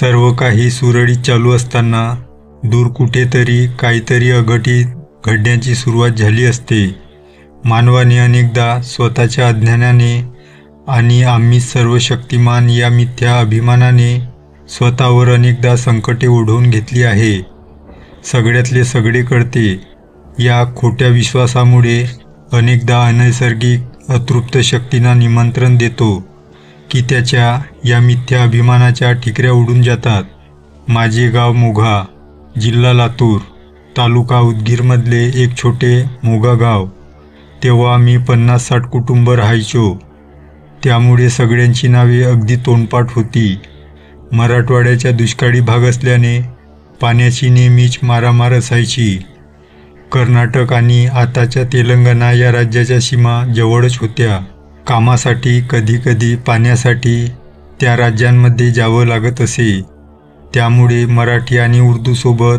सर्व काही सुरळीत चालू असताना दूर कुठेतरी काहीतरी अघटित घडण्याची सुरुवात झाली असते. मानवाने अनेकदा स्वतःच्या अज्ञानाने आणि आम्ही सर्व शक्तिमान या मिथ्या अभिमानाने स्वतःवर अनेकदा संकटे ओढवून घेतली आहे. सगळ्यातले सगळे कळते. या खोट्या विश्वासामुळे अनेकदा अनैसर्गिक अतृप्त शक्तींना निमंत्रण देतो. की त्याच्या या मिथ्या अभिमानाच्या ठिकऱ्या उडून जातात. माझे गाव मोघा जिल्हा लातूर तालुका उदगीरमधले एक छोटे मोगा गाव. तेव्हा मी पन्नास साठ कुटुंब राहायचो. त्यामुळे सगळ्यांची नावे अगदी तोंडपाठ होती. मराठवाड्याच्या दुष्काळी भाग असल्याने पाण्याची नेहमीच मारामार असायची. कर्नाटक आणि आताच्या तेलंगणा या राज्याच्या सीमा जवळच होत्या. कामासाठी कधीकधी पाण्यासाठी त्या राज्यांमध्ये जावं लागत असे. त्यामुळे मराठी आणि उर्दूसोबत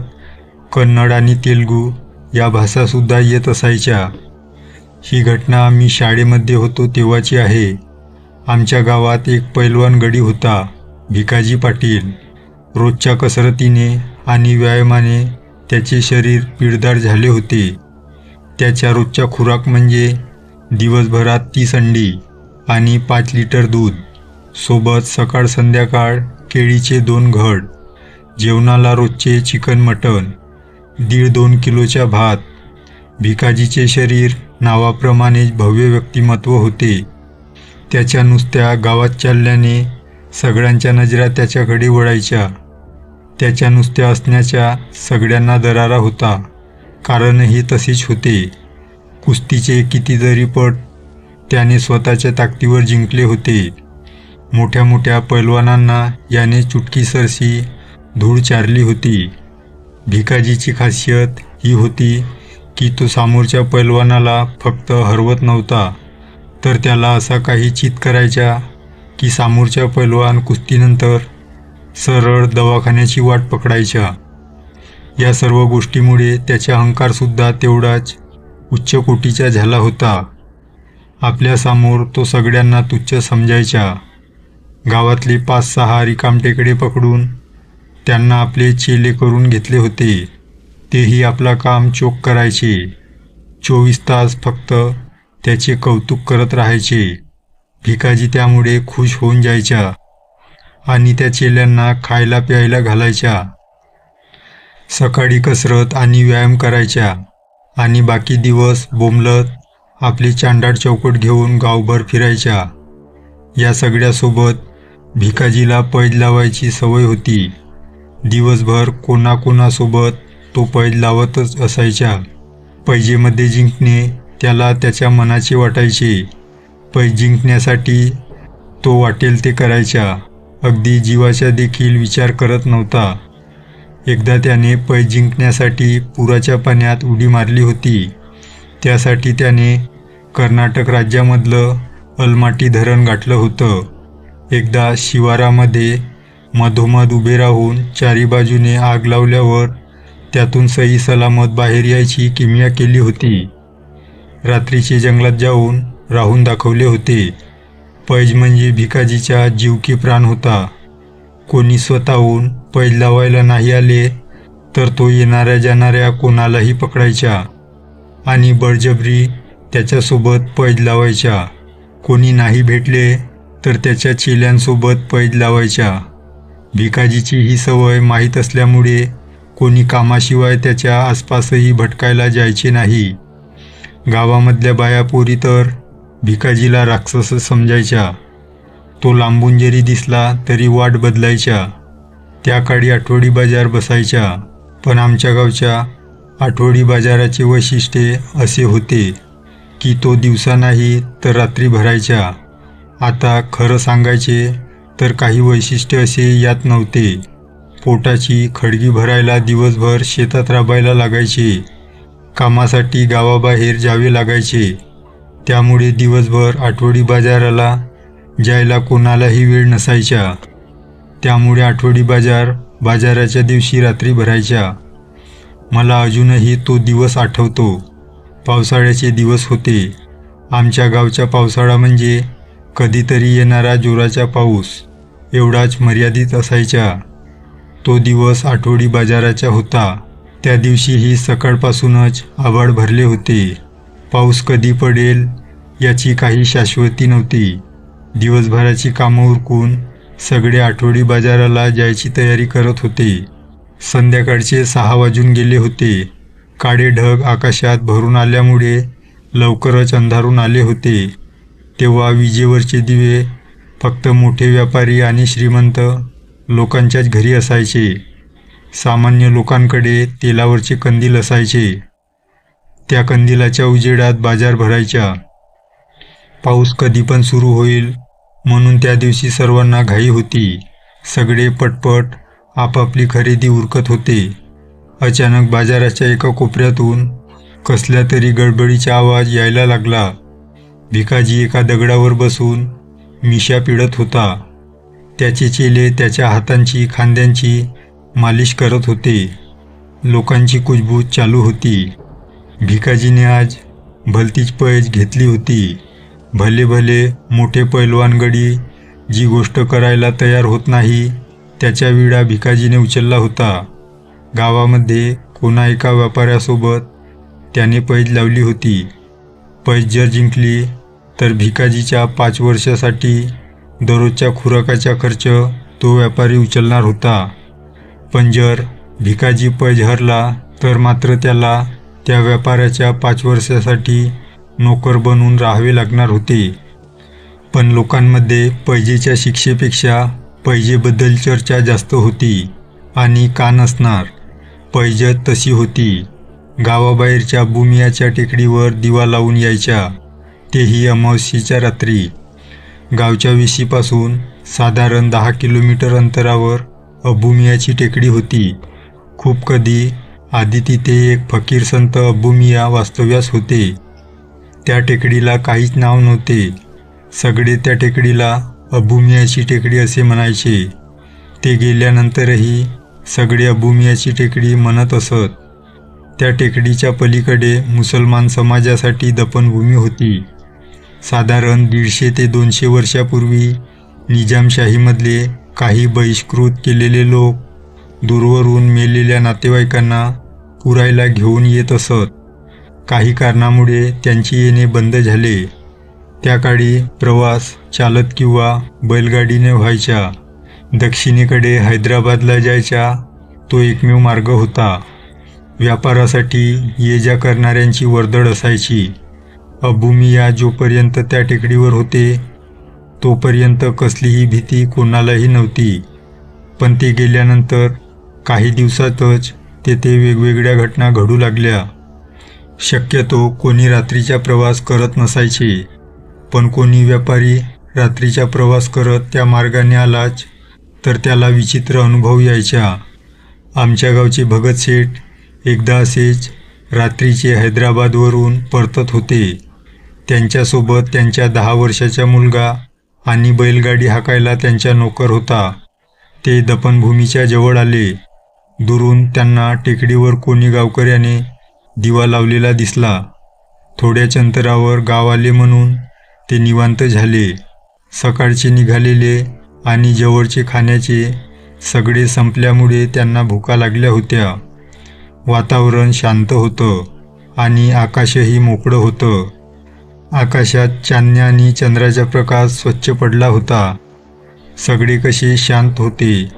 कन्नड आणि तेलुगू या भाषासुद्धा येत असायच्या. ही घटना मी शाळेमध्ये होतो तेव्हाची आहे. आमच्या गावात एक पैलवान गडी होता भिकाजी पाटील. रोजच्या कसरतीने आणि व्यायामाने त्याचे शरीर पिळदार झाले होते. त्याच्या रोजच्या खुराक म्हणजे दिवसभरात तीस अंडी आणि पाच लिटर दूध. सोबत सकाळ संध्याकाळ केळीचे दोन घड जेवणाला रोजचे चिकन मटण दीड दोन किलोच्या भात. भिकाजीचे शरीर नावाप्रमाणेच भव्य व्यक्तिमत्व होते. त्याच्या नुसत्या गावात चालल्याने सगळ्यांच्या नजरा त्याच्याकडे वळायच्या. त्याच्या नुसत्या असण्याच्या सगळ्यांना दरारा होता. कारणही तसेच होते. कुस्तीचे कितीतरी पट त्याने स्वतःच्या ताकदीवर जिंकले होते. मोठ्या मोठ्या पैलवानांना याने चुटकीसरशी धूळ चारली होती. भिकाजीची खासियत ही होती की तो समोरच्या पैलवानाला फक्त हरवत नव्हता. तर त्याला असा काही चित करायचा की समोरच्या पैलवान कुस्तीनंतर सरळ दवाखान्याची वाट पकडायच्या या सर्व गोष्टीमुळे त्याचा अहंकारसुद्धा तेवढाच उच्च कोटीचा झाला होता. आपल्यासमोर तो सगळ्यांना तुच्छ समजायचा. गावातली पाच सहा रिकामटेकडे पकडून त्यांना आपले चेले करून घेतले होते. तेही आपला काम चोख करायचे. चोवीस तास फक्त त्याचे कौतुक करत राहायचे. भिकाजी त्यामुळे खुश होऊन जायच्या आणि त्या चेल्यांना खायला प्यायला घालायच्या सकाळी कसरत आणि व्यायाम करायच्या आणि बाकी दिवस बोंबलत आपली चांडाळ चौकट घेऊन गावभर फिरायच्या. या सगळ्यासोबत भिकाजीला पैज लावायची सवय होती. दिवसभर कोणाकोणासोबत तो पैज लावतच असायच्या पैजेमध्ये जिंकणे त्याला त्याच्या मनाचे वाटायचे. पैज जिंकण्यासाठी तो वाटेल ते करायच्या अगदी जीवाचा देखील विचार करत नव्हता. एकदा त्याने पैज जिंकण्यासाठी पुराच्या पाण्यात उडी मारली होती. त्यासाठी त्याने कर्नाटक राज्यामधलं अलमाटी धरण गाठलं होतं. एकदा शिवारामध्ये मधोमध उभे राहून चारी बाजूने आग लावल्यावर त्यातून सही सलामत बाहेर यायची किमया केली होती. रात्रीचे जंगलात जाऊन राहून दाखवले होते. पैज म्हणजे भिकाजीचा जीव की प्राण होता. कोणी स्वतःहून पैज लावायला नाही आले तर तो येणाऱ्या जाणाऱ्या कोणालाही पकडायचा. आणि बळजबरी त्याच्यासोबत पैज लावायच्या. कोणी नाही भेटले तर त्याच्या चेल्यांसोबत पैज लावायच्या. भिकाजीची ही सवय माहीत असल्यामुळे कोणी कामाशिवाय त्याच्या आसपासही भटकायला जायचे नाही. गावामधल्या बायापोरी तर भिकाजीला राक्षस समजायच्या. तो लांबून जरी दिसला तरी वाट बदलायच्या. त्या काळी आठवडी बाजार बसायच्या. पण आमच्या गावच्या आठवडी बाजाराचे वैशिष्ट्य असे होते की तो दिवसा नाही तर रात्री भरायच्या आता खरं सांगायचे तर काही वैशिष्ट्य असे यात नव्हते. पोटाची खडगी भरायला दिवसभर शेतात राबायला लागायचे. कामासाठी गावाबाहेर जावे लागायचे. त्यामुळे दिवसभर आठवडी बाजाराला जायला कोणालाही वेळ नसायचा. त्यामुळे आठवडी बाजार बाजाराच्या दिवशी रात्री भरायच्या मला अजूनही तो दिवस आठवतो. पावसाळ्याचे दिवस होते. आमच्या गावचा पावसाळा म्हणजे कधीतरी येणारा जोराचा पाऊस एवढाच मर्यादित असायचा. तो दिवस आठवडी बाजाराचा होता. त्या दिवशीही सकाळपासूनच आभाळ भरले होते. पाऊस कधी पडेल याची काही शाश्वती नव्हती. दिवसभराची कामं उरकून सगळे आठवडी बाजाराला जायची तयारी करत होते. संध्याकाळचे सहा वाजून गेले होते. काळे ढग आकाशात भरून आल्यामुळे लवकरच अंधारून आले होते. तेव्हा विजेवरचे दिवे फक्त मोठे व्यापारी आणि श्रीमंत लोकांच्याच घरी असायचे. सामान्य लोकांकडे तेलावरचे कंदील असायचे. त्या कंदिलाच्या उजेडात बाजार भरायच्या. पाऊस कधी पण सुरू होईल म्हणून त्या दिवशी सर्वांना घाई होती. सगळे पटपट आपापली खरेदी उरकत होते. अचानक बाजाराच्या एका कोपऱ्यातून कसल्या तरी गडबडीचा आवाज यायला लागला. भिकाजी एका दगडावर बसून मिशा पिळत होता. त्याचे चेले त्याच्या हातांची खांद्यांची मालिश करत होते. लोकांची कुजबूज चालू होती. भिकाजीने आज भलतीच पैज घेतली होती. भले भले मोठे पैलवानगडी जी गोष्ट करायला तयार होत नाही त्याच्या विडा भिकाजीने उचलला होता. गावामध्ये कोणा एका व्यापाऱ्यासोबत त्याने पैज लावली होती. पैज जर जिंकली तर भिकाजीच्या पाच वर्षासाठी दररोजच्या खुराकाचा खर्च तो व्यापारी उचलणार होता. पण जर भिकाजी पैज हरला तर मात्र त्याला त्या व्यापाऱ्याच्या पाच वर्षासाठी नोकर बनून राहावे लागणार होते. पण लोकांमध्ये पैजेच्या शिक्षेपेक्षा पैजेबद्दल चर्चा जास्त होती आणि का नसणार. पैजत तशी होती. गावाबाहेरच्या बुमियाच्या टेकडीवर दिवा लावून यायच्या. तेही अमावस्येच्या रात्री. गावच्या विशीपासून साधारण दहा किलोमीटर अंतरावर अबुमियाची टेकडी होती. खूप कधी आधी तिथे एक फकीर संत अबुमिया वास्तव्यास होते. त्या टेकडीला काहीच नाव नव्हते. सगळे त्या टेकडीला अभूमियाची टेकडी असे म्हणायचे. ते गेल्यानंतरही सगळे अभुमियाची टेकडी म्हणत असत. त्या टेकडीच्या पलीकडे मुसलमान समाजासाठी दफनभूमी होती. साधारण दीडशे ते दोनशे वर्षापूर्वी निजामशाहीमधले काही बहिष्कृत केलेले लोक दूरवरून मेलेल्या नातेवाईकांना पुरायला घेऊन येत असत. काही कारणामुळे त्यांची येणे बंद झाले. त्या काळी प्रवास चालत किंवा बैलगाडीने व्हायच्या. दक्षिणेकडे हैदराबादला जायचा तो एकमेव मार्ग होता. व्यापारासाठी ये जा करणाऱ्यांची वर्दळ असायची. अबुमिया जोपर्यंत त्या टेकडीवर होते तोपर्यंत कसलीही भीती कोणालाही नव्हती. पण ते गेल्यानंतर काही दिवसातच तेथे वेगवेगळ्या घटना घडू लागल्या. शक्यतो कोणी रात्रीचा प्रवास करत नसायचे. पण कोणी व्यापारी रात्रीचा प्रवास करत त्या मार्गाने आलाच तर त्याला विचित्र अनुभव यायचा. आमच्या गावचे भगत शेठ एकदा असेच रात्रीचे हैदराबादवरून परतत होते. त्यांच्यासोबत त्यांच्या दहा वर्षाचा मुलगा आणि बैलगाडी हाकायला त्यांचा नोकर होता. ते दफनभूमीच्या जवळ आले. दुरून त्यांना टेकडीवर कोणी गावकऱ्याने दिवा लावलेला दिसला. थोड्याच अंतरावर गाव आले म्हणून ते निवांत झाले. सकाळचे निघालेले आणि जवळचे खाण्याचे सगळे संपल्यामुळे त्यांना भुका लागल्या होत्या. वातावरण शांत होतं आणि आकाशही मोकळं होतं. आकाशात चांदण्या आणि चंद्राचा प्रकाश स्वच्छ पडला होता. सगळे कसे शांत होते.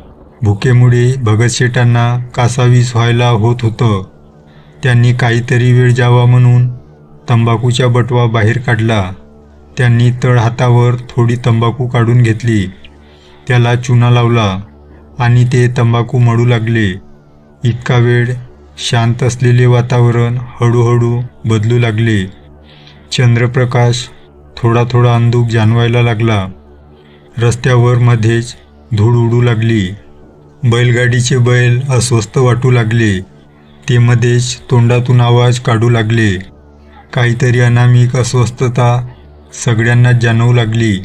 भुकेमुळे भगतशेठांना कासावीस व्हायला होत होतं. त्यांनी काहीतरी वेळ जावा म्हणून तंबाखूचा बटवा बाहेर काढला. त्यांनी तळ हातावर थोडी तंबाखू काढून घेतली. त्याला चुना लावला आणि ते तंबाखू मळू लागले. इतका वेळ शांत असलेले वातावरण हळूहळू बदलू लागले. चंद्रप्रकाश थोडा थोडा अंधूक जाणवायला लागला. रस्त्यावर मध्येच धूळ उडू लागली. बैलगाडीचे बैल अस्वस्थ वाटू लागले. ते मध्येच तोंडातून आवाज काढू लागले. काहीतरी अनामिक अस्वस्थता सगळ्यांना जाणवू लागली.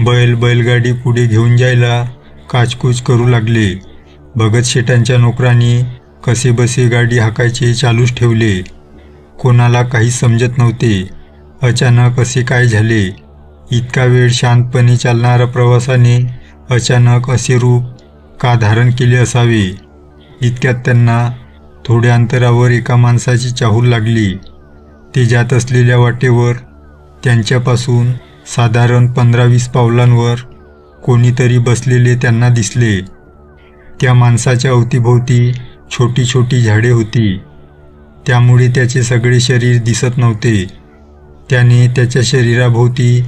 बैल बैलगाडी पुढे घेऊन जायला काचकूच करू लागले. भगत शेठांच्या नोकरांनी कसेबसे गाडी हाकायचे चालूच ठेवले. कोणाला काही समजत नव्हते. अचानक असे काय झाले? इतका वेळ शांतपणे चालणाऱ्या प्रवासाने अचानक असे रूप का धारण केले असावे? इतक्यात त्यांना थोड्या अंतरावर एका माणसाची चाहूल लागली. ते जात असलेल्या वाटेवर त्यांच्यापासून साधारण पंधरा वीस पावलांवर कोणीतरी बसलेले त्यांना दिसले. त्या माणसाच्या अवतीभोवती छोटी छोटी झाडे होती. त्यामुळे त्याचे सगळे शरीर दिसत नव्हते. त्याने त्याच्या शरीराभोवती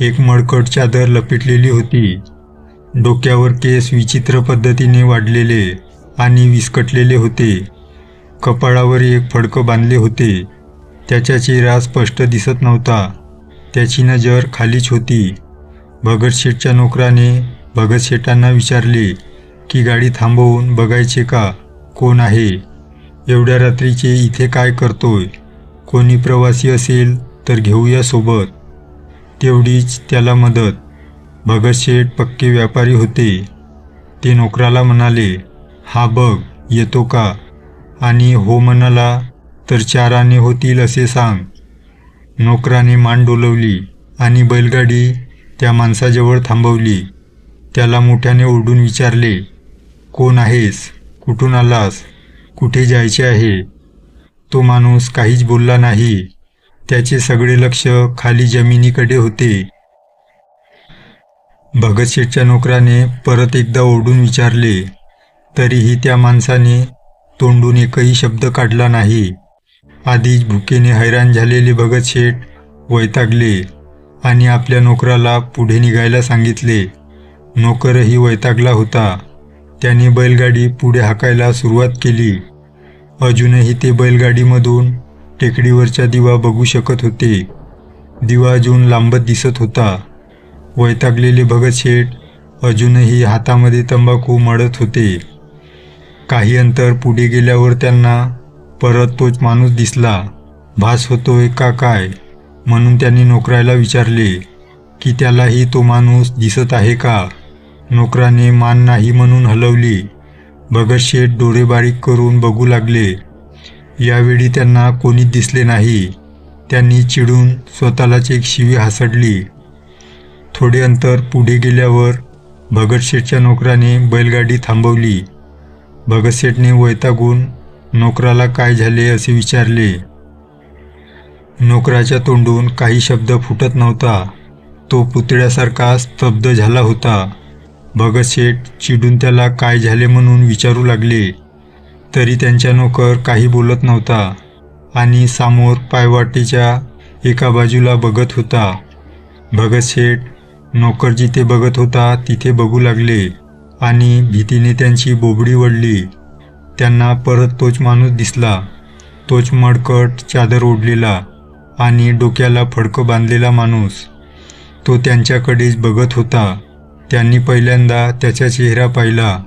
एक मळकट चादर लपेटलेली होती. डोक्यावर केस विचित्र पद्धतीने वाढलेले आणि विस्कटलेले होते. कपाळावर एक फडकं बांधले होते. त्याचा चेहरा स्पष्ट दिसत नव्हता. त्याची नजर खालीच होती. भगतशेठच्या नोकराने भगतशेठांना विचारले की गाडी थांबवून बघायचे का? कोण आहे? एवढ्या रात्रीचे इथे काय करतोय? कोणी प्रवासी असेल तर घेऊया सोबत. तेवढीच त्याला मदत. भगतशेठ पक्के व्यापारी होते. ते नोकराला म्हणाले हा बघ येतो का? आणि हो म्हणाला तर चार आणे होतील असे सांग. नोकराने मान डोलवली आणि बैलगाडी त्या माणसाजवळ थांबवली. त्याला मोठ्याने ओरडून विचारले कोण आहेस? कुठून आलास? कुठे जायचे आहे? तो माणूस काहीच बोलला नाही. त्याचे सगळे लक्ष खाली जमिनीकडे होते. भगतशेठच्या नोकराने परत एकदा ओरडून विचारले तरीही त्या माणसाने तोंडून एकही शब्द काढला नाही. आधीच भुकेने हैराण झालेले भगतशेठ वैतागले आणि आपल्या नोकराला पुढे निघायला सांगितले. नोकरही वैतागला होता. त्याने बैलगाडी पुढे हाकायला सुरुवात केली. अजूनही ते बैलगाडीमधून टेकडीवरचा दिवा बघू शकत होते. दिवा अजून लांबत दिसत होता. वैतागलेले भगतशेठ अजूनही हातामध्ये तंबाखू मळत होते. काही अंतर पुढे गेल्यावर त्यांना परत तोच माणूस दिसला. भास होतोय का काय? म्हणून त्यांनी नोकराला विचारले की त्यालाही तो माणूस दिसत आहे का? नोकराने मान नाही म्हणून हलवली. भगतशेठ डोळे बारीक करून बघू लागले. यावेळी त्यांना कोणीच दिसले नाही. त्यांनी चिडून स्वतःलाच एक शिवी हासडली. थोडे अंतर पुढे गेल्यावर भगतशेठच्या नोकराने बैलगाडी थांबवली. भगतशेठने वैतागून नोकराला काय झाले असे विचारले. नोकराच्या तोंडून काही शब्द फुटत नव्हता. तो पुतळ्यासारखा स्तब्ध झाला होता. भगतशेठ चिडून त्याला काय झाले म्हणून विचारू लागले. तरी त्यांच्या नोकर काही बोलत नव्हता आणि सामोर पायवाटेच्या एका बाजूला बघत होता. भगतशेठ नोकर जिथे बघत होता तिथे बघू लागले आणि भीतीने त्यांची बोबडी वळली. त्यांना परत तोच माणूस दिसला. तोच मडकट चादर ओढलेला आणि डोक्याला फडकं बांधलेला माणूस. तो त्यांच्याकडेच बघत होता. त्यांनी पहिल्यांदा त्याचा चेहरा पाहिला.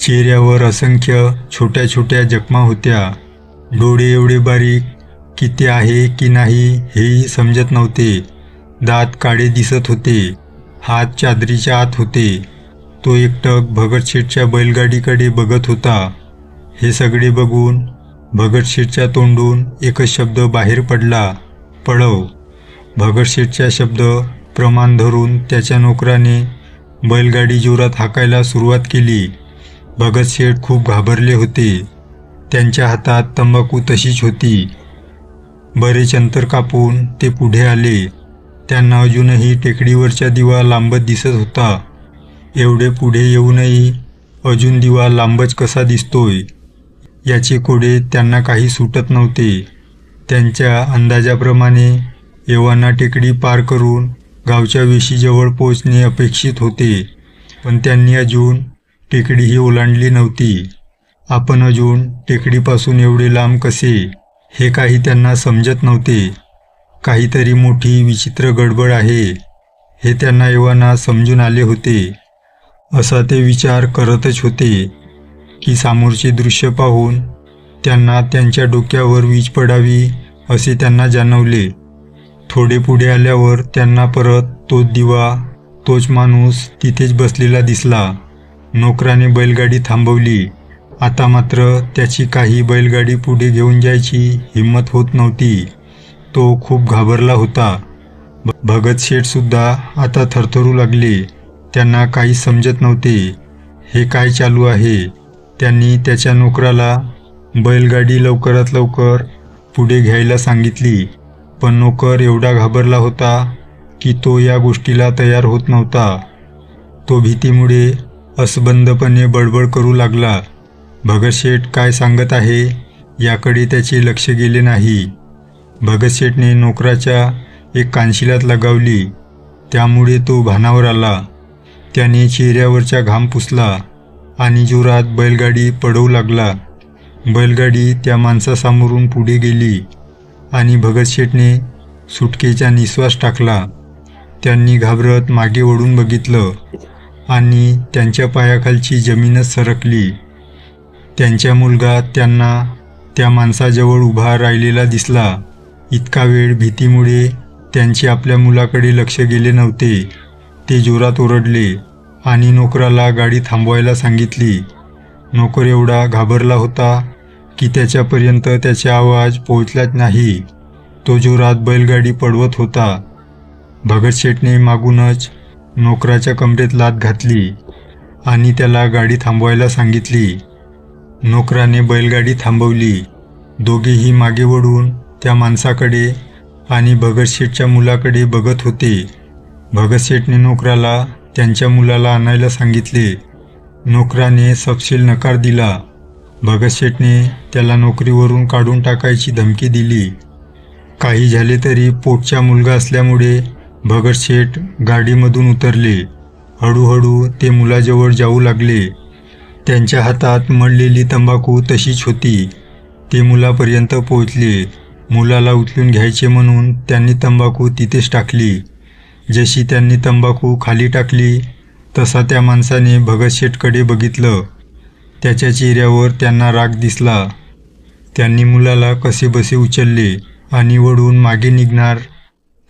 चेहऱ्यावर असंख्य छोट्या छोट्या जखमा होत्या. डोळे एवढे बारीक की ते आहे की नाही हेही समजत नव्हते. दात काळे दिसत होते. हात चादरीच्या आत होते. तो एकटक भगतशेठच्या बैलगाडीकडे बघत होता. हे सगळे बघून भगतशेठच्या तोंडून एकच शब्द बाहेर पडला पळव. भगतशेठचा शब्द प्रमाण धरून त्याच्या नोकराने बैलगाडी जोरात हाकायला सुरुवात केली. भगतशेठ खूप घाबरले होते. त्यांच्या हातात तंबाखू तशीच होती. बरेच अंतर कापून ते पुढे आले. त्यांना अजूनही टेकडीवरचा दिवा लांबत दिसत होता. एवढे पुढे येऊनही अजून दिवा लांबच कसा दिसतोय? याचे कोडे त्यांना काही सुटत नव्हते. त्यांच्या अंदाजाप्रमाणे येवाना टेकडी पार करून गावच्या वेशीजवळ पोचणे अपेक्षित होते पण त्यांनी अजून टेकडीही ओलांडली नव्हती. आपण अजून टेकडीपासून एवढे लांब कसे हे काही त्यांना समजत नव्हते. काहीतरी मोठी विचित्र गडबड आहे हे त्यांना एव्हाना समजून आले होते. असा ते विचार करतच होते. की समोरचे दृश्य पाहून त्यांना त्यांच्या डोक्यावर वीज पडावी असे त्यांना जाणवले. थोडे पुढे आल्यावर त्यांना परत तोच दिवा तोच माणूस तिथेच बसलेला दिसला. नोकराने बैलगाडी थांबवली. आता मात्र त्याची काही बैलगाडी पुढे घेऊन जायची हिंमत होत नव्हती. तो खूप घाबरला होता. भ- भगत शेठसुद्धा आता थरथरू लागले. त्यांना काही समजत नव्हते. हे काय चालू आहे? त्यांनी त्याच्या नोकराला बैलगाडी लवकरात लवकर पुढे घ्यायला सांगितली. पण नोकर एवढा घाबरला होता की तो या गोष्टीला तयार होत नव्हता. तो भीतीमुळे असबंदपणे बडबड करू लागला. भगतशेठ काय सांगत आहे याकडे त्याचे लक्ष गेले नाही. भगतशेठने नोकराच्या एक कानशिलात लगावली. त्यामुळे तो भानावर आला. त्याने चेहऱ्यावरचा घाम पुसला. आणि जोरात बैलगाडी पडवू लागला. बैलगाडी त्या माणसासमोरून पुढे गेली आणि भगतशेठने सुटकेचा निश्वास टाकला. त्यांनी घाबरत मागे वळून बघितलं आणि त्यांच्या पायाखालची जमीनच सरकली. त्यांच्या मुलगा त्यांना त्या माणसाजवळ उभा राहिलेला दिसला. इतका वेळ भीतीमुळे त्यांचे आपल्या मुलाकडे लक्ष गेले नव्हते. ते जोरात ओरडले. आणि नोकराला गाडी थांबवायला सांगितली. नोकर एवढा घाबरला होता की त्याच्यापर्यंत त्याचा आवाज पोहोचलाच नाही. तो जोरात बैलगाडी पडवत होता. भगतशेठने मागूनच नोकराच्या कमरेत लात घातली आणि त्याला गाडी थांबवायला सांगितली. नोकराने बैलगाडी थांबवली. दोघेही मागे वळून त्या माणसाकडे आणि भगतशेठच्या मुलाकडे बघत होते. भगतशेठने नोकराला त्यांच्या मुलाला आणायला सांगितले. नोकराने सपशील नकार दिला. भगतशेठने त्याला नोकरीवरून काढून टाकायची धमकी दिली. काही झाले तरी पोटचा मुलगा असल्यामुळे भगतशेठ गाडीमधून उतरले. हळूहळू ते मुलाजवळ जाऊ लागले. त्यांच्या हातात मळलेली तंबाखू तशीच होती. ते मुलापर्यंत पोहोचले. मुलाला उचलून घ्यायचे म्हणून त्यांनी तंबाखू तिथेच टाकली. जशी त्यांनी तंबाखू खाली टाकली तसा त्या माणसाने भगतशेठकडे बघितलं. त्याच्या चेहऱ्यावर त्यांना राग दिसला. त्यांनी मुलाला कसेबसे उचलले आणि वळून मागे निघणार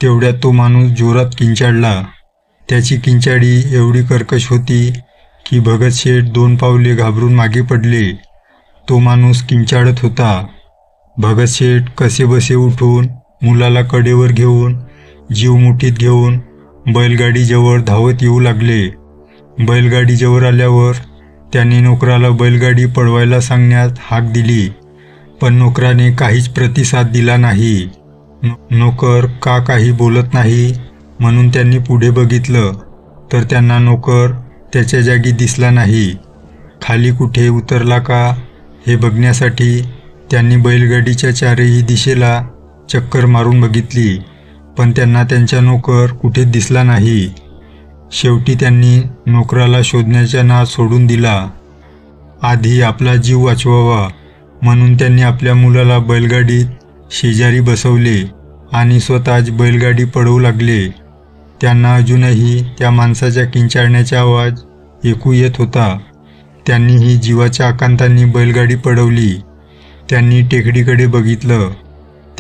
तेवढ्यात तो माणूस जोरात किंचाळला त्याची किंचाळी एवढी कर्कश होती की भगतशेठ दोन पावले घाबरून मागे पडले. तो माणूस किंचाळत होता. भगतशेठ कसेबसे उठून मुलाला कडेवर घेऊन जीव मुठीत घेऊन बैलगाडीजवळ धावत येऊ लागले. बैलगाडीजवळ आल्यावर त्याने नोकराला बैलगाडी पळवायला सांगण्यात हाक दिली पण नोकराने काहीच प्रतिसाद दिला नाही. नो- नोकर का काही बोलत नाही म्हणून त्यांनी पुढे बघितलं तर त्यांना नोकर त्याच्या जागी दिसला नाही. खाली कुठे उतरला का हे बघण्यासाठी त्यांनी बैलगाडीच्या चारही दिशेला चक्कर मारून बघितली. पण त्यांना त्यांचा नोकर कुठे दिसला नाही. शेवटी त्यांनी नोकराला शोधण्याचा नाद सोडून दिला. आधी आपला जीव वाचवावा म्हणून त्यांनी आपल्या मुलाला बैलगाडीत शेजारी बसवले आणि स्वतःच बैलगाडी पळवू लागले. त्यांना अजूनही त्या माणसाच्या किंचाळण्याचा आवाज ऐकू येत होता. त्यांनीही जीवाच्या आकांतांनी बैलगाडी पळवली त्यांनी टेकडीकडे बघितलं.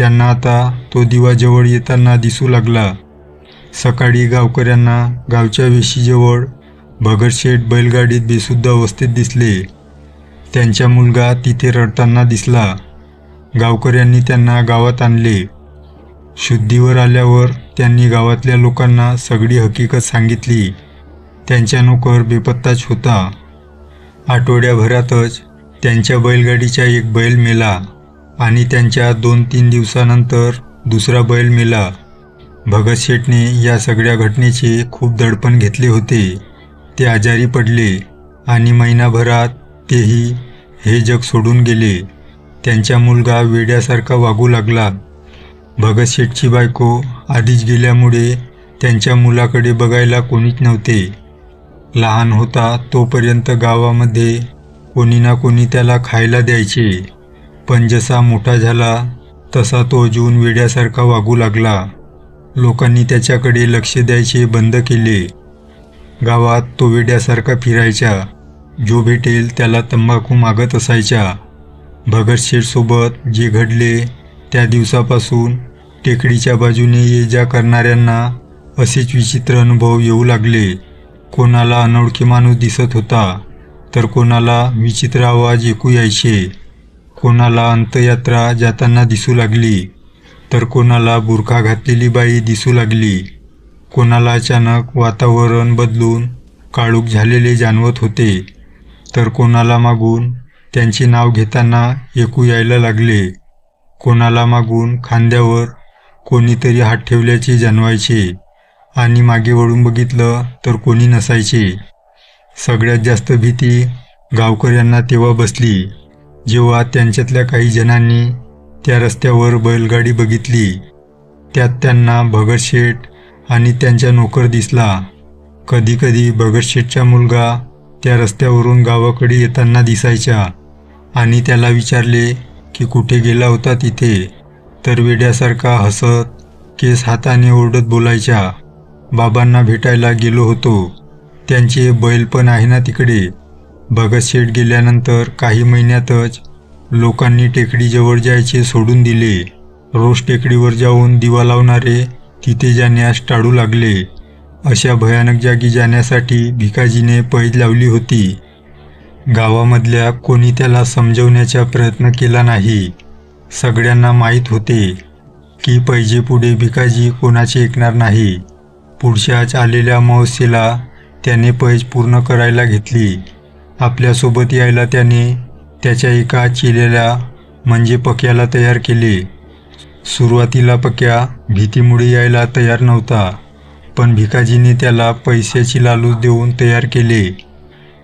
त्यांना आता तो दिवा जवळ येताना दिसू लागला. सकाळी गावकऱ्यांना गावच्या वेशीजवळ भगतशेठ बैलगाडीत बेशुद्ध अवस्थेत दिसले. त्यांचा मुलगा तिथे रडताना दिसला. गावकऱ्यांनी त्यांना गावात आणले. शुद्धीवर आल्यावर त्यांनी गावातल्या लोकांना सगळी हकीकत सांगितली. त्यांचा नोकर बेपत्ताच होता. आठवड्याभरातच त्यांच्या बैलगाडीचा एक बैल मेला. आणि त्यांच्या दोन तीन दिवसानंतर दुसरा बैल मेला. भगत शेटने या सगळ्या घटनेचे खूप दडपण घेतले होते. ते आजारी पडले आणि महिनाभरात तेही हे जग सोडून गेले. त्यांचा मुलगा वेड्यासारखा वागू लागला. भगत शेठची बायको आधीच गेल्यामुळे त्यांच्या मुलाकडे बघायला कोणीच नव्हते. लहान होता तोपर्यंत गावामध्ये कोणी ना कोणी त्याला खायला द्यायचे. पण जसा मोठा झाला तसा तो अजून वेड्यासारखा वागू लागला. लोकांनी त्याच्याकडे लक्ष द्यायचे बंद केले. गावात तो वेड्यासारखा फिरायचा. जो भेटेल त्याला तंबाखू मागत असायचा. भगत शेठसोबत जे घडले त्या दिवसापासून टेकडीच्या बाजूने ये जा करणाऱ्यांना असेच विचित्र अनुभव येऊ लागले. कोणाला अनोळखी माणूस दिसत होता तर कोणाला विचित्र आवाज ऐकू यायचे. कोणाला अंतयात्रा जाताना दिसू लागली तर कोणाला बुरखा घातलेली बाई दिसू लागली. कोणाला अचानक वातावरण बदलून काळूक झालेले जाणवत होते तर कोणाला मागून त्यांचे नाव घेताना ऐकू यायला लागले. कोणाला मागून खांद्यावर कोणीतरी हात ठेवल्याचे जाणवायचे आणि मागे वळून बघितलं तर कोणी नसायचे. सगळ्यात जास्त भीती गावकऱ्यांना तेव्हा बसली. जेव्हा त्यांच्यातल्या काही जणांनी त्या रस्त्यावर बैलगाडी बघितली त्यात त्यांना भगतशेठ आणि त्यांचा नोकर दिसला. कधीकधी भगतशेठचा मुलगा त्या रस्त्यावरून गावाकडे येताना दिसायचा आणि त्याला विचारले की कुठे गेला होता तिथे? तर वेड्यासारखा हसत केस हाताने ओरडत बोलायच्या बाबांना भेटायला गेलो होतो. त्यांचे बैल पण आहे ना तिकडे? भगतशेठ गेल्यानंतर काही महिन्यातच लोकांनी टेकडीजवळ जायचे सोडून दिले. रोज टेकडीवर जाऊन दिवा लावणारे तिथे जाण्यास टाळू लागले. अशा भयानक जागी जाण्यासाठी भिकाजीने पैज लावली होती. गावामधल्या कोणी त्याला समजवण्याचा प्रयत्न केला नाही. सगळ्यांना माहीत होते की पैजे पुढे भिकाजी कोणाचे ऐकणार नाही. पुढच्याच आलेल्या महोत्सेला त्याने पैज पूर्ण करायला घेतली. आपल्यासोबत यायला त्याने त्याच्या एका चिलेल्या म्हणजे पक्याला तयार केले. सुरुवातीला पक्या भीतीमुळे यायला तयार नव्हता पण भिकाजीने त्याला पैशाची लालूच देऊन तयार केले.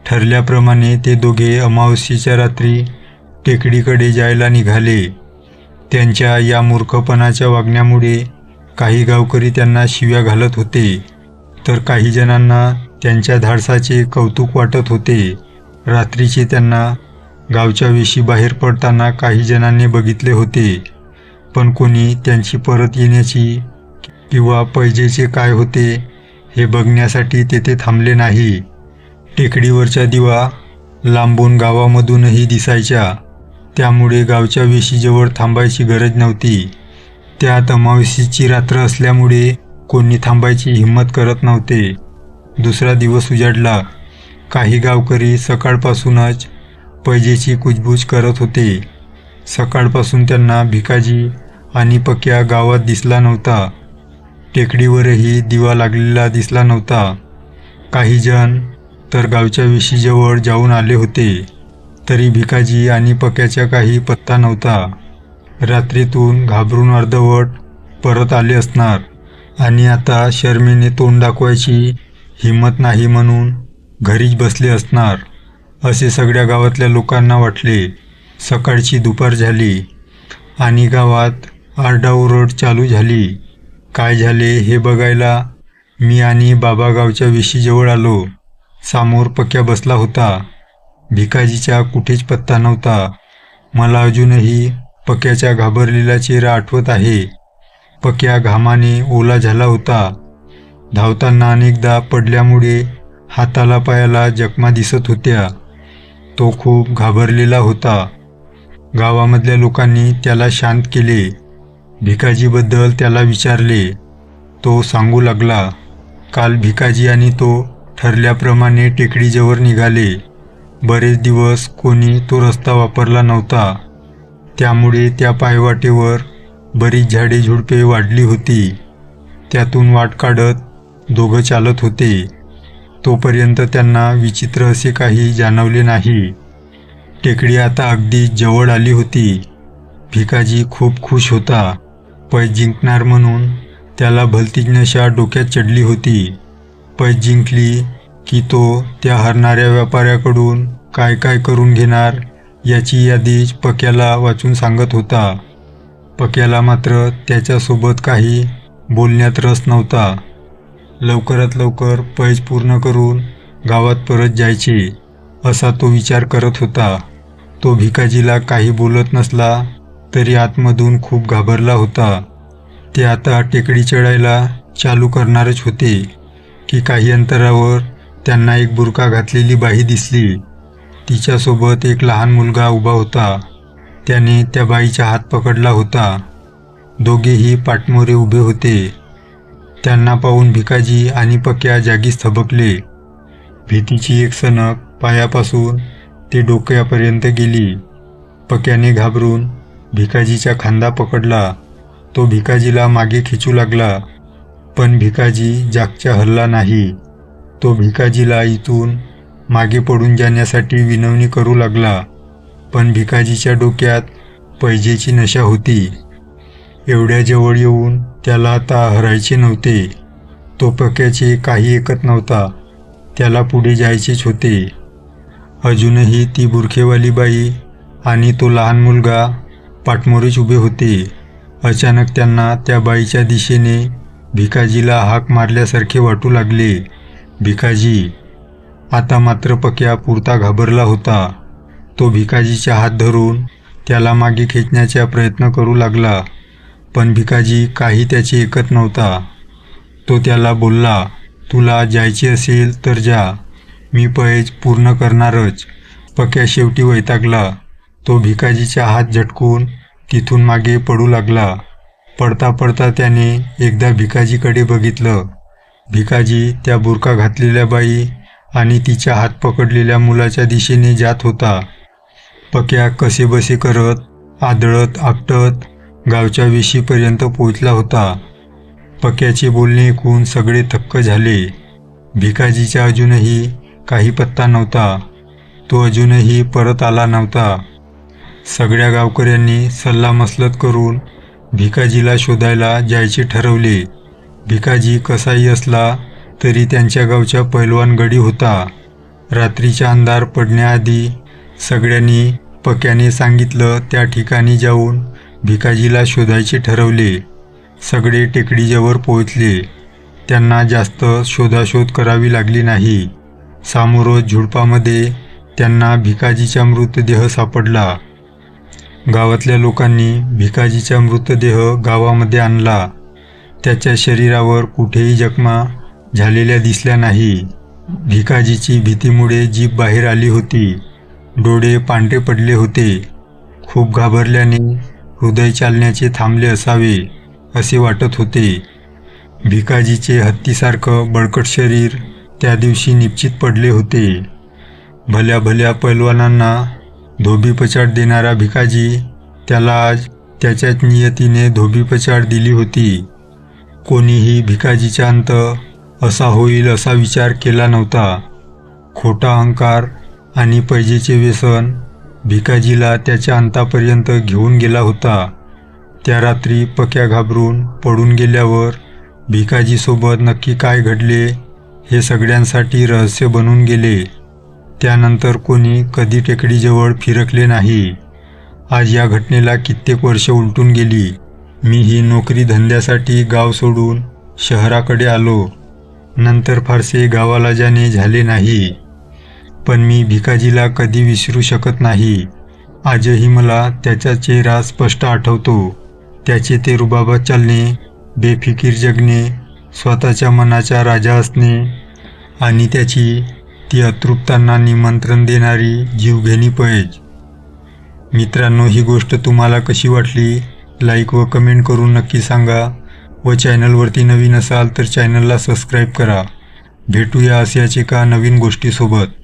ठरल्याप्रमाणे ते दोघे अमावस्येच्या रात्री टेकडीकडे जायला निघाले. त्यांच्या या मूर्खपणाच्या वागण्यामुळे काही गावकरी त्यांना शिव्या घालत होते तर काही जणांना त्यांच्या धाडसाचे कौतुक वाटत होते. रात्रीचे त्यांना गावच्या वेशी बाहेर पडताना काही जणांनी बघितले होते. पण कोणी त्यांची परत येण्याची किंवा पैजेचे काय होते हे बघण्यासाठी तेथे थांबले नाही. टेकडीवरच्या दिवा लांबून गावामधूनही दिसायच्या. त्यामुळे गावच्या वेशीजवळ थांबायची गरज नव्हती. त्यात अमावस्येची रात्र असल्यामुळे कोणी थांबायची हिंमत करत नव्हते. दुसरा दिवस उजाडला. काही गावकरी सकाळपासूनच पैजेची कुजबूज करत होते. सकाळपासून त्यांना भिकाजी आणि पक्या गावात दिसला नव्हता. टेकडीवरही दिवा लागलेला दिसला नव्हता. काही जण तर गावच्या वेशीजवळ जाऊन आले होते. तरी भिकाजी आणि पक्याचा काही पत्ता नव्हता. रात्रीतून घाबरून अर्धवट परत आले असणार. आणि आता शर्मेने तोंड दाखवायची हिंमत नाही म्हणून घरीच बसले असणार असे सगळ्या गावातल्या लोकांना वाटले. सकाळची दुपार झाली आणि गावात आरडाओरड चालू झाली. काय झाले हे बघायला मी आणि बाबा गावच्या वेशीजवळ आलो. सामोर पक्या बसला होता. भिकाजीचा कुठेच पत्ता नव्हता. मला अजूनही पक्याचा घाबरलेला चेहरा आठवत आहे. पक्या घामाने ओला झाला होता. धावताना अनेकदा पडल्यामुळे हाताला पायाला जखमा दिसत होत्या. तो खूप घाबरलेला होता. गावामधल्या लोकांनी त्याला शांत केले. भिकाजीबद्दल त्याला विचारले. तो सांगू लागला काल भिकाजी आणि तो ठरल्याप्रमाणे टेकडीजवळ निघाले. बरेच दिवस कोणी तो रस्ता वापरला नव्हता. त्यामुळे त्या पायवाटेवर बरीच झाडे झुडपे वाढली होती. त्यातून वाट काढत दोघं चालत होते. तोपर्यंत त्यांना विचित्र असे काही जाणवले नाही. टेकडी आता अगदी जवळ आली होती. भिकाजी खूप खुश होता. पैज जिंकणार म्हणून त्याला भलतीज्ञशा डोक्यात चढली होती. पैज जिंकली की तो त्या हरणाऱ्या व्यापाऱ्याकडून काय काय करून घेणार याची यादीच पक्याला वाचून सांगत होता. पक्याला मात्र त्याच्यासोबत काही बोलण्यात रस नव्हता. लवकरात लवकर पैज पूर्ण करून गावात परत जायचे असा तो विचार करत होता. तो भिकाजीला काही बोलत नसला तरी आतमधून खूप घाबरला होता. ते आता टेकडी चढायला चालू करणारच होते की काही अंतरावर त्यांना एक बुरका घातलेली बाई दिसली. तिच्यासोबत एक लहान मुलगा उभा होता. त्याने त्या बाईचा हात पकडला होता. दोघेही पाठमोरे उभे होते. त्यांना पाहून भिकाजी आणि पक्या जागीच थबकले. भीतीची एक सणक पायापासून ते डोक्यापर्यंत गेली. पक्याने घाबरून भिकाजीचा खांदा पकडला. तो भिकाजीला मागे खिचू लागला. पण भिकाजी जागच्या हल्ला नाही. तो भिकाजीला इथून मागे पडून जाण्यासाठी विनवणी करू लागला. पण भिकाजीच्या डोक्यात पैजेची नशा होती. एवढ्या जवळ येऊन त्याला आता हरायचे नव्हते. तो पक्याचे काही ऐकत नव्हता. त्याला पुढे जायचेच होते. अजूनही ती बुरखेवाली बाई आणि तो लहान मुलगा पाठमोरेच उभे होते. अचानक त्यांना त्या बाईच्या दिशेने भिकाजीला हाक मारल्यासारखे वाटू लागले. भिकाजी. आता मात्र पक्या पुरता घाबरला होता. तो भिकाजीचा हात धरून त्याला मागे खेचण्याचा प्रयत्न करू लागला. पण भिकाजी काही त्याचे ऐकत नव्हता. तो त्याला बोलला तुला जायचे असेल तर जा. मी पैज पूर्ण करणारच. पक्या शेवटी वैतागला. तो भिकाजीचा हात झटकून तिथून मागे पडू लागला. पडता पडता त्याने एकदा भिकाजीकडे बघितलं. भिकाजी त्या बुरका घातलेल्या बाई आणि तिच्या हात पकडलेल्या मुलाच्या दिशेने जात होता. पक्या कसेबसे करत आदळत आपटत गावच्या वेशीपर्यंत पोचला होता. पक्याचे बोलणे ऐकून सगळे थक्क झाले. भिकाजीचा अजूनही काही पत्ता नव्हता. तो अजूनही परत आला नव्हता. सगळ्या गावकऱ्यांनी सल्लामसलत करून भिकाजीला शोधायला जायचे ठरवले. भिकाजी कसाही असला तरी त्यांच्या गावच्या पैलवानगडी होता. रात्रीचा अंधार पडण्याआधी सगळ्यांनी पक्याने सांगितलं त्या ठिकाणी जाऊन भिकाजीला शोधायचे ठरवले. सगळे टेकडीजवळ पोहोचले. त्यांना जास्त शोधाशोध करावी लागली नाही. सामोरच झुडपामध्ये त्यांना भिकाजीचा मृतदेह सापडला. गावातल्या लोकांनी भिकाजीचा मृतदेह गावामध्ये आणला. त्याच्या शरीरावर कुठेही जखमा झालेल्या दिसल्या नाही. भिकाजीची भीतीमुळे जीभ बाहेर आली होती. डोळे पांढरे पडले होते. खूप घाबरल्याने हृदय चालण्याचे थांबले असावे असे वाटत होते. भिकाजीचे हत्तीसारखं बळकट शरीर त्या दिवशी निश्चित पडले होते. भल्या भल्या पैलवानांना धोबीपछाड देणारा भिकाजी त्याला आज त्याच्याच नियतीने धोबीपछाड दिली होती. कोणीही भिकाजीचा अंत असा होईल असा विचार केला नव्हता. खोटा अहंकार आणि पैजेचे व्यसन भिकाजीला त्याच्या अंतापर्यंत घेऊन गेला होता. त्या रात्री पक्या घाबरून पडून गेल्यावर भिकाजीसोबत नक्की काय घडले हे सगळ्यांसाठी रहस्य बनून गेले. त्यानंतर कोणी कधी टेकडीजवळ फिरकले नाही. आज या घटनेला कित्येक वर्ष उलटून गेली. मी ही नोकरी धंद्यासाठी गाव सोडून शहराकडे आलो. नंतर फारसे गावाला जाणे झाले नाही. पण मी भिकाजीला कधी विसरू शकत नाही. आजही मला त्याचा चेहरा स्पष्ट आठवतो. त्याचे ते रुबाबात चालणे बेफिकीर जगणे स्वतःच्या मनाचा राजा असणे आणि त्याची ती अतृप्तांना निमंत्रण देणारी जीवघेणी पैज. मित्रांनो ही गोष्ट तुम्हाला कशी वाटली? लाईक व कमेंट करून नक्की सांगा. व चॅनलवरती नवीन असाल तर चॅनलला सबस्क्राईब करा. भेटूया अस याचे का नवीन गोष्टीसोबत.